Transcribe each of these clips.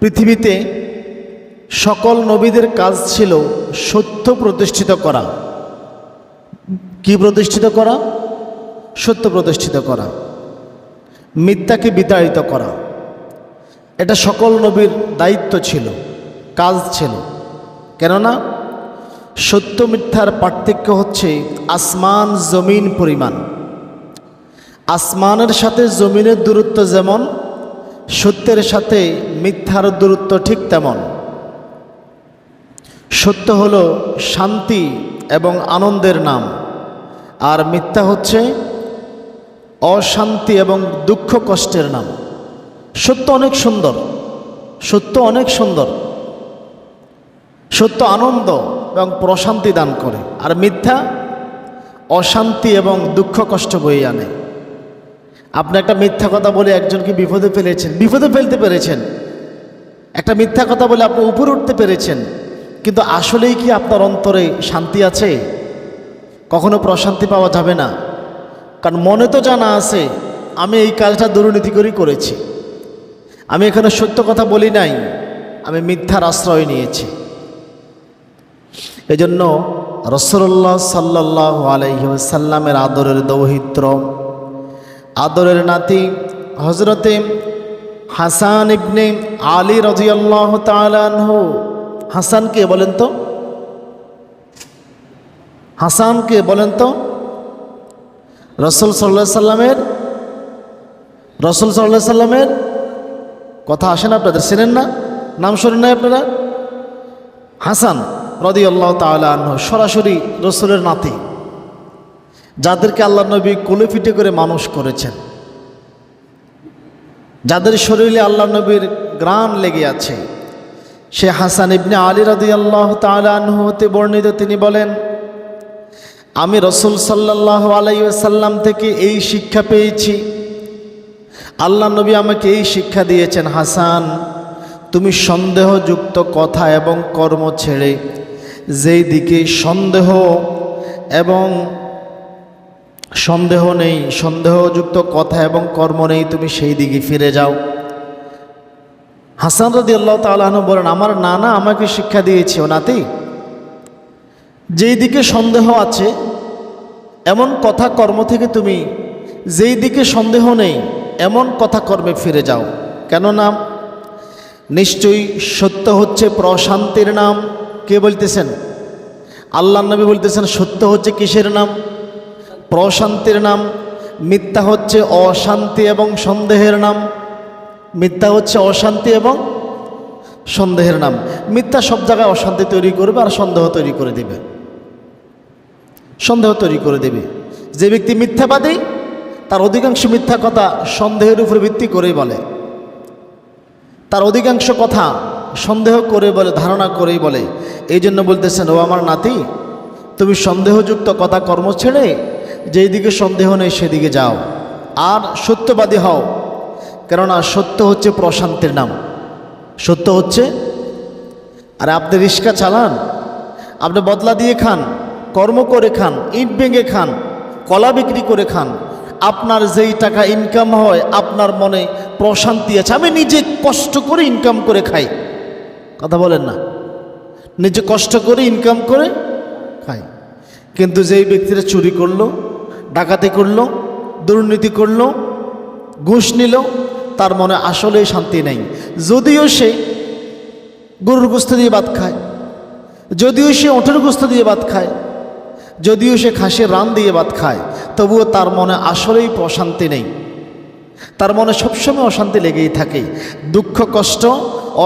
পৃথিবীতে সকল নবীদের কাজ ছিল সত্য প্রতিষ্ঠিত করা। কি প্রতিষ্ঠিত করা? সত্য প্রতিষ্ঠিত করা। মিথ্যাকে বিতাড়িত করা। এটা সকল নবীর দায়িত্ব ছিল, কাজ ছিল। কেননা সত্য মিথ্যার পার্থক্য হচ্ছে আসমান, জমিন, পরিমাণ। আসমানের সাথে জমিনের দূরত্ব যেমন সত্যের সাথে মিথ্যার দূরত্ব ঠিক তেমন। সত্য হল শান্তি এবং আনন্দের নাম, আর মিথ্যা হচ্ছে অশান্তি এবং দুঃখ কষ্টের নাম। সত্য অনেক সুন্দর, সত্য অনেক সুন্দর। সত্য আনন্দ এবং প্রশান্তি দান করে, আর মিথ্যা অশান্তি এবং দুঃখ কষ্ট বয়ে আনে। আপনি একটা মিথ্যা কথা বলে একজনকে বিপদে ফেলেছেন, বিপদে ফেলতে পেরেছেন। একটা মিথ্যা কথা বলে আপনি উপরে উঠতে পেরেছেন, কিন্তু আসলেই কি আপনার অন্তরে শান্তি আছে? কখনো প্রশান্তি পাওয়া যাবে না। কারণ মনে তো জানা আছে, আমি এই কাজটা দুর্নীতি করেই করেছি। আমি এখানে সত্য কথা বলি নাই, আমি মিথ্যার আশ্রয় নিয়েছি। এজন্য রসল্লাহ সাল্লাহ আলহিসাল্লামের আদরের দৌহিত্র আদরের নাতি হজরতে হাসান ইবনে আলী রাজিয়াল্লাহ তালানহু হাসানকে বলেন তো? হাসানকে বলেন তো? রসুল সাল্লাহ সাল্লামের, রসুল সাল্লাহ সাল্লামের কথা আসেন আপনাদের চেনেন না? নাম শোনেন না আপনারা? হাসান রদি আল্লাহ তাল্লাহ সরাসরি রসুলের নাতি। যাদেরকে আল্লাহ নবী কোলে পিঠে করে মানুষ করেছেন। যাদের শরীরে আল্লাহ নবীর গ্রাণ লেগে আছে। সে হাসান ইবনে আলী রাদি আল্লাহ হতে বর্ণিত, তিনি বলেন, আমি রসুল সাল্লাহ আলাইসাল্লাম থেকে এই শিক্ষা পেয়েছি। আল্লাহ নবী আমাকে এই শিক্ষা দিয়েছেন, হাসান, তুমি সন্দেহযুক্ত কথা এবং কর্ম ছেড়ে যেই দিকে সন্দেহ এবং সন্দেহ নেই, সন্দেহযুক্ত কথা এবং কর্ম নেই, তুমি সেই দিকে ফিরে যাও। হাসান রদি আল্লাহ তালন বলেন, আমার নানা আমাকে শিক্ষা দিয়েছে ও নাতি। যেই দিকে সন্দেহ আছে, এমন কথা কর্ম থেকে তুমি, যেই দিকে সন্দেহ নেই, এমন কথা কর্মে ফিরে যাও। কেননা, নিশ্চয়ই সত্য হচ্ছে প্রশান্তির নাম। কে বলতেছেন? আল্লাহ নবী বলতেছেন, সত্য হচ্ছে কিসের নাম? প্রশান্তির নাম, মিথ্যা হচ্ছে অশান্তি এবং সন্দেহের নাম। মিথ্যা হচ্ছে অশান্তি এবং সন্দেহের নাম। মিথ্যা সব জায়গায় অশান্তি তৈরি করবে আর সন্দেহ তৈরি করে দিবে। সন্দেহ তৈরি করে দেবে। যে ব্যক্তি মিথ্যাবাদী, তার অধিকাংশ মিথ্যা কথা সন্দেহের উপর ভিত্তি করেই বলে। তার অধিকাংশ কথা সন্দেহ করে বলে, ধারণা করেই বলে। এই জন্য বলতেছেন, ও আমার নাতি, তুমি সন্দেহযুক্ত কথা কর্ম ছেড়ে যেই দিকে সন্দেহ নেই, সেদিকে যাও। আর সত্যবাদী হও, কেননা সত্য হচ্ছে প্রশান্তির নাম। সত্য হচ্ছে, আর আপনি রিক্সা চালান, আপনি বদলা দিয়ে খান, কর্ম করে খান, ইট ভেঙে খান, কলা বিক্রি করে খান, আপনার যেই টাকা ইনকাম হয়, আপনার মনে প্রশান্তি আছে। আমি নিজে কষ্ট করে ইনকাম করে খাই। কথা বলেন না। নিজে কষ্ট করে ইনকাম করে খাই। কিন্তু যেই ব্যক্তিরা চুরি করল ডাকাতি করল, দুর্নীতি করল, ঘুষ নিল, তার মনে আসলেই শান্তি নেই। যদিও সে গরুর গোস্ত দিয়ে ভাত খায়, যদিও সে ওঠের গোস্ত দিয়ে ভাত খায়, যদিও সে খাসির রান দিয়ে ভাত খায়, তবুও তার মনে আসলেই অশান্তি নেই। তার মনে সবসময় অশান্তি লেগেই থাকে, দুঃখ, কষ্ট,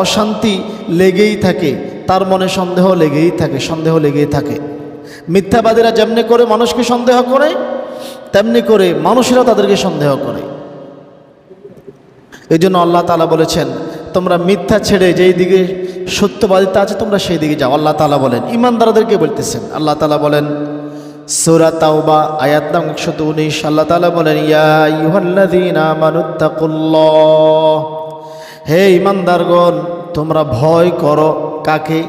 অশান্তি লেগেই থাকে, তার মনে সন্দেহ লেগেই থাকে, সন্দেহ লেগেই থাকে। মিথ্যাবাদীরা যেমনি করে মানুষকে সন্দেহ করে তেমনি করে মানুষেরা তাদেরকে সন্দেহ করে। এই জন্য আল্লাহ তালা বলেছেন, তোমরা মিথ্যা ছেড়ে যেই দিকে সত্যবাদিতা আছে, তোমরা সেই দিকে যাও। আল্লাহ তালা বলেন, ইমানদারদেরকে বলতেছেন। আল্লাহ তালা বলেন, সুরা তাওবা, আয়াত নাম একশত উনিশ। আল্লাহ তালা বলেন মানুত্তাকুল্লাহ হে ইমানদারগণ, তোমরা ভয় করো। কাকে?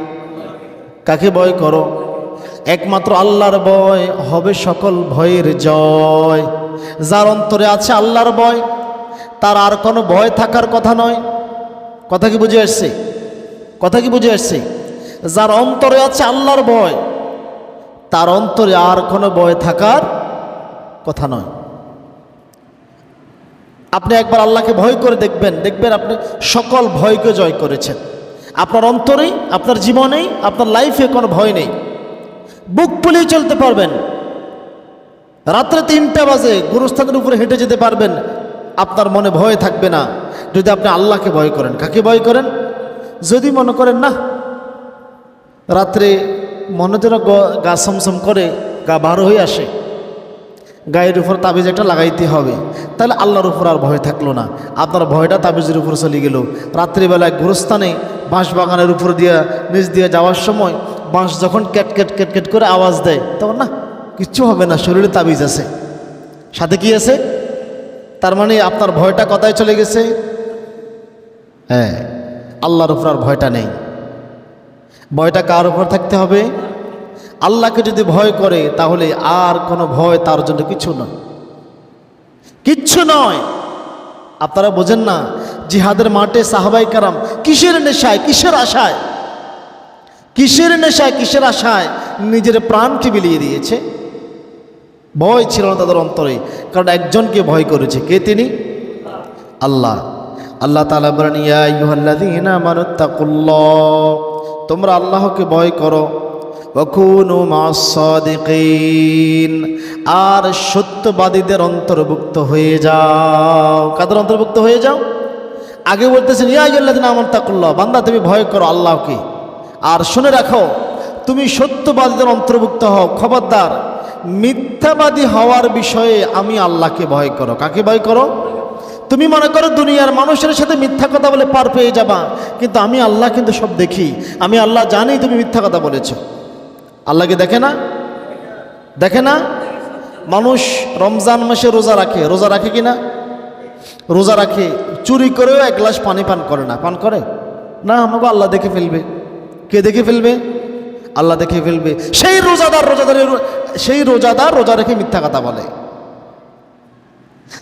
কাকে ভয় করো? একমাত্র আল্লাহর ভয় হবে সকল ভয়ের জয়। যার অন্তরে আছে আল্লাহর ভয়, তার আর কোনো ভয় থাকার কথা নয়। কথা কি বুঝে আসছে? কথা কি বুঝে আসছে? যার অন্তরে আছে আল্লাহর ভয়, তার অন্তরে আর কোনো ভয় থাকার কথা নয়। আপনি একবার আল্লাহকে ভয় করে দেখবেন দেখবেন আপনি সকল ভয়কে জয় করেছেন। আপনার অন্তরেই, আপনার জীবনেই, আপনার লাইফে কোনো ভয় নেই। বুক ফুলিয়ে চলতে পারবেন। রাত্রে তিনটা বাজে, গুরুস্থানের উপরে হেঁটে যেতে পারবেন। আপনার মনে ভয় থাকবে না। যদি আপনি আল্লাহকে ভয় করেন, কাকে ভয় করেন? যদি মনে করেন, না। রাত্রে মনে যেন গা সমসম করে, গা বার হয়ে আসে। গায়ের উপর তাবিজ একটা লাগাইতে হবে। তাহলে আল্লাহর উপর আর ভয় থাকল না। আপনার ভয়টা তাবিজের উপর চলে গেল। রাত্রিবেলায় গুরুস্থানে বাঁশ বাগানের উপর দিয়ে, নিচ দিয়ে যাওয়ার সময় বাঁশ যখন ক্যাট ক্যাট ক্যাট ক্যাট করে আওয়াজ দেয়, তখন না কিচ্ছু হবে না, শরীরে তাবিজ আছে। সাথে কি আছে? তার মানে আপনার ভয়টা কথায় চলে গেছে? হ্যাঁ আল্লাহর উপর আর ভয়টা নেই। ভয়টা কার উপর থাকতে হবে? আল্লাহকে যদি ভয় করে, তাহলে আর কোনো ভয় তার জন্য কিছু নয়। কিচ্ছু নয়। আপনারা বোঝেন না, জিহাদের মাঠে সাহাবাই কারাম কিসের নেশায়, কিসের আশায়? কিসের নেশায়, কিসের আশায় নিজের প্রাণকে বিলিয়ে দিয়েছে? ভয় ছিল না তাদের অন্তরে, কারণ একজনকে ভয় করেছে। কে তিনি? আল্লাহ। আল্লাহ তোমরা আল্লাহকে ভয় করো। মাস-সাদিকিন আর সত্যবাদীদের অন্তর্ভুক্ত হয়ে যাও। কাদের অন্তর্ভুক্ত হয়ে যাও? আগে বলতেছেন, ইয়া ইউহাল্লাযীনা আমানুত্তাকুল্লাহ বান্দা তুমি ভয় করো আল্লাহকে। আর শুনে রাখো, তুমি সত্যবাদীদের অন্তর্ভুক্ত হও। খবরদার, মিথ্যাবাদী হওয়ার বিষয়ে আমি আল্লাহকে ভয় করো। কাকে ভয় করো? তুমি মনে করো দুনিয়ার মানুষের সাথে মিথ্যা কথা বলে পার পেয়ে যাবা, কিন্তু আমি আল্লাহ কিন্তু সব দেখি। আমি আল্লাহ জানি তুমি মিথ্যা কথা বলেছ। আল্লাহকে দেখে না? দেখে না? মানুষ রমজান মাসে রোজা রাখে। রোজা রাখে কি না? রোজা রাখে। চুরি করেও এক গ্লাস পানি পান করে না। পান করে? না, আমাকে আল্লাহ দেখে ফেলবে। কে দেখে ফেলবে? আল্লাহ দেখে ফেলবে। সেই রোজাদার, রোজাদারের সেই রোজাদার রোজা রেখে মিথ্যা কথা বলে।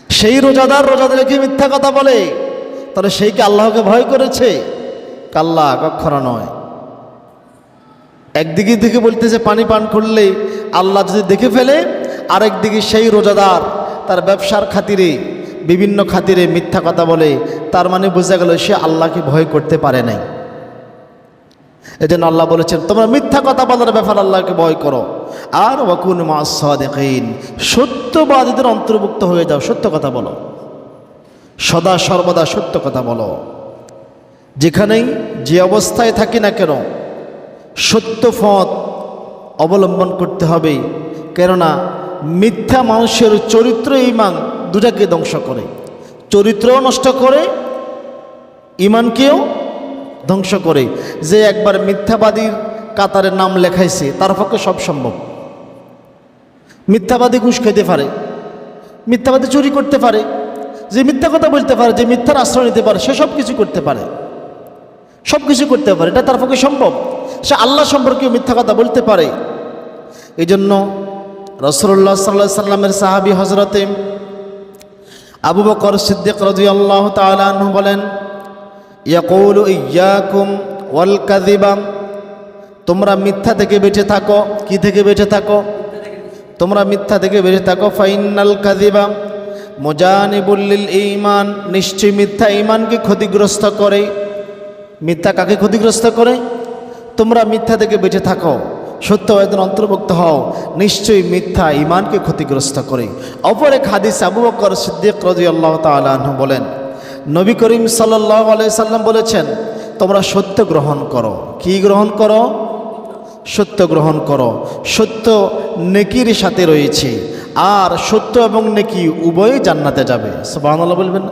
সেই রোজাদার রোজাদার রেখে মিথ্যা কথা বলে। তাহলে সেই কি আল্লাহকে ভয় করেছে? কাল্লা কখনো নয়। একদিকে থেকে বলতেছে, পানি পান করলে আল্লাহ যদি দেখে ফেলে, আরেকদিকে সেই রোজাদার তার ব্যবসার খাতিরে, বিভিন্ন খাতিরে মিথ্যা কথা বলে। তার মানে বোঝা গেল সে আল্লাহকে ভয় করতে পারে নাই। এই জন্য আল্লাহ বলেছেন, তোমরা মিথ্যা কথা বলার ব্যাপার আল্লাহকে ভয় করো। আর ওয়াকুন মাসাদিন সত্যবাদীদের অন্তর্ভুক্ত হয়ে যাও, সত্য কথা বলো। সদা সর্বদা সত্য কথা বলো। যেখানেই যে অবস্থায় থাকি না কেন, সত্য পথ অবলম্বন করতে হবে। কেননা, মিথ্যা মানুষের চরিত্র ইমান দুটাকে ধ্বংস করে। চরিত্রও নষ্ট করে, ইমানকেও ধ্বংস করে, যে একবার মিথ্যাবাদীর কাতারের নাম লেখাইছে, তার পক্ষে সব সম্ভব। মিথ্যাবাদী ঘুষ খেতে পারে, মিথ্যাবাদী চুরি করতে পারে, যে মিথ্যা কথা বলতে পারে, যে মিথ্যার আশ্রয় নিতে পারে, সে সব কিছু করতে পারে। সব কিছু করতে পারে, এটা তার পক্ষে সম্ভব। সে আল্লাহ সম্পর্কে মিথ্যা কথা বলতে পারে। এই জন্য রসল্লাহ সাল্লাহ সাল্লামের সাহাবি হজরতে আবু বকর সিদ্দিক রাজি আল্লাহ তালু বলেন ইয়াকুল ইয়াকুম ওয়াল কাদিবাম তোমরা মিথ্যা থেকে বেঁচে থাকো। কি থেকে বেঁচে থাকো? তোমরা মিথ্যা থেকে বেঁচে থাকো। ফাইনাল কাদিবাম মোজানিবুল্লিল ইমান নিশ্চয়ই মিথ্যা ইমানকে ক্ষতিগ্রস্ত করে। মিথ্যা কাকে ক্ষতিগ্রস্ত করে? তোমরা মিথ্যা থেকে বেঁচে থাকো। সত্য একজন অন্তর্ভুক্ত হও। নিশ্চয়ই মিথ্যা ইমানকে ক্ষতিগ্রস্ত করে। অপর এক হাদিস আবু বকর সিদ্দিক রাজি আল্লাহ তালু বলেন নবী করিম সাল্লাহ সাল্লাম বলেছেন, তোমরা সত্য গ্রহণ করো। কি গ্রহণ করো? সত্য গ্রহণ করো। সত্য নেকির সাথে রয়েছে। আর সত্য এবং নেকি উভয়ই জান্নাতে যাবে। সুবহানাল্লাহ বলবেন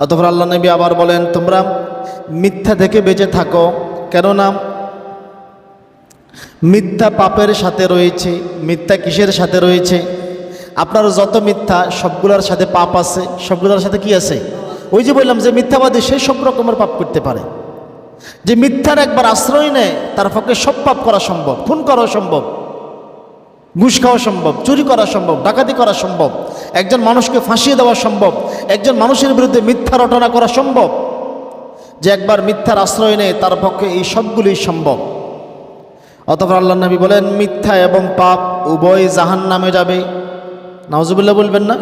অতঃপর আল্লাহ নবী আবার বলেন, তোমরা মিথ্যা থেকে বেঁচে থাকো। কেননা মিথ্যা পাপের সাথে রয়েছে, মিথ্যা কিসের সাথে রয়েছে? আপনার যত মিথ্যা, সবগুলোর সাথে পাপ আছে। সবগুলোর সাথে কি আছে? ওই যে বললাম যে মিথ্যাবাদী সে সব রকমের পাপ করতে পারে। যে মিথ্যার একবার আশ্রয় নেয়, তার পক্ষে সব পাপ করা সম্ভব, খুন করা সম্ভব, ঘুষ খাওয়া সম্ভব, চুরি করা সম্ভব, ডাকাতি করা সম্ভব, একজন মানুষকে ফাঁসিয়ে দেওয়া সম্ভব, একজন মানুষের বিরুদ্ধে মিথ্যা রটনা করা সম্ভব, যে একবার মিথ্যার আশ্রয় নেয়, তার পক্ষে এই সবগুলি সম্ভব। অতপর আল্লাহ নবী বলেন, মিথ্যা এবং পাপ উভয় জাহান নামে যাবে। নাওজুবিল্লাহ বলবেন না?